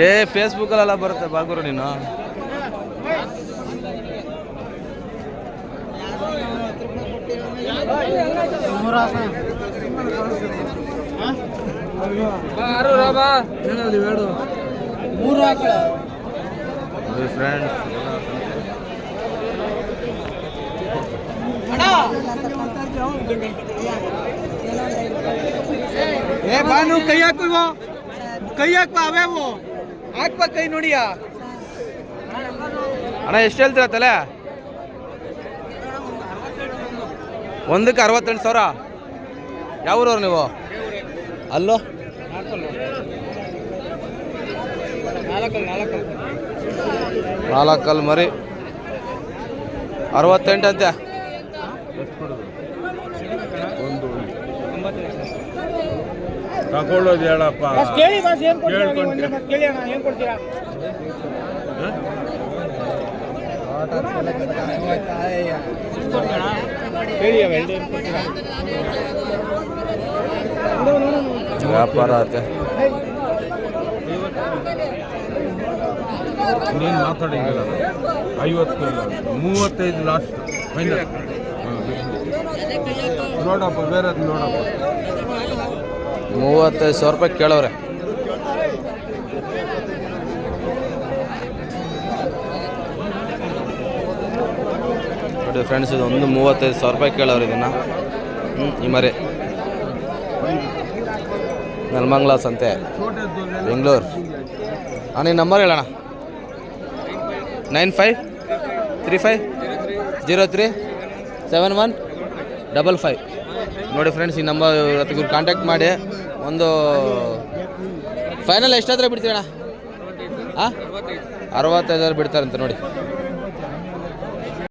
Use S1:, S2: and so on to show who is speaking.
S1: ಏ ಫೇಸ್ಬುಕ್ಕಲ್ಲೆಲ್ಲ ಬರುತ್ತೆ ಬಾಗುರು ನೀನು.
S2: ಏ ಬಾನು ಕೈ ಹಾಕು ಇವು ಕೈ ಹಾಕ್ಪ ಅವ್ಯಾವು ಹಾಕ್ಪ ಕೈ ನೋಡಿಯ.
S1: ಅಣ್ಣ, ಎಷ್ಟು ಹೇಳ್ತೀರ ತಲೆ? ಒಂದಕ್ಕೆ ಅರವತ್ತೆಂಟು ಸಾವಿರ? ಯಾವ ಊರವ್ರು ನೀವು? ಅಲ್ಲೋ? ನಾಲ್ಕಲ್ಲಿ ಮರಿ. ಅರವತ್ತೆಂಟು ಅಂತೆ.
S3: ತಗೊಳ್ಳೋದು ಹೇಳಪ್ಪ.
S2: ಕೇಳಿ ಬಸ್ ಏನು ಕೊಡ್ತೀರಾ. ಕೇಳಿ ಅಣ್ಣ ಏನ್ ಕೊಡ್ತೀರಾ? ಹೇಳಿ ಅವ ಎರಡು ಏನ್ ಕೊಡ್ತೀರಾ?
S1: ವ್ಯಾಪಾರ ಆತೆ
S3: ನೀನು ಮಾತಾಡಿಲ್ಲ ಐವತ್ತು ಮೂವತ್ತೈದು ಲಾಸ್ಟ್ ಫೈನಲ್ ನೋಡಪ್ಪ ಬೇರೆದು ನೋಡಪ್ಪ.
S1: ಮೂವತ್ತೈದು ಸಾವಿರ ರೂಪಾಯಿ ಕೇಳವ್ರೆ ನೋಡಿ ಫ್ರೆಂಡ್ಸ್ ಇದು ಒಂದು ಮೂವತ್ತೈದು ಸಾವಿರ ರೂಪಾಯಿ ಕೇಳವ್ರೆ ಇದನ್ನು. ಈ ಮರಿ. ನೆಲಮಂಗ್ಲ ಸಂತೆ, ಬೆಂಗಳೂರು. ಹಾಂ ನೀನು ನಂಬರ್ ಹೇಳೋಣ nine five three five zero three seven one double five ನೋಡಿ ಫ್ರೆಂಡ್ಸ್ ಈ ನಂಬರ್ ಇವ್ರ ಕಾಂಟ್ಯಾಕ್ಟ್ ಮಾಡಿ ಒಂದು ಫೈನಲ್ ಎಷ್ಟಾದ್ರೆ ಬಿಡ್ತೀವಣ್ಣ ಹಾಂ ಅರವತ್ತೈದಾರು ಬಿಡ್ತಾರಂತೆ ನೋಡಿ.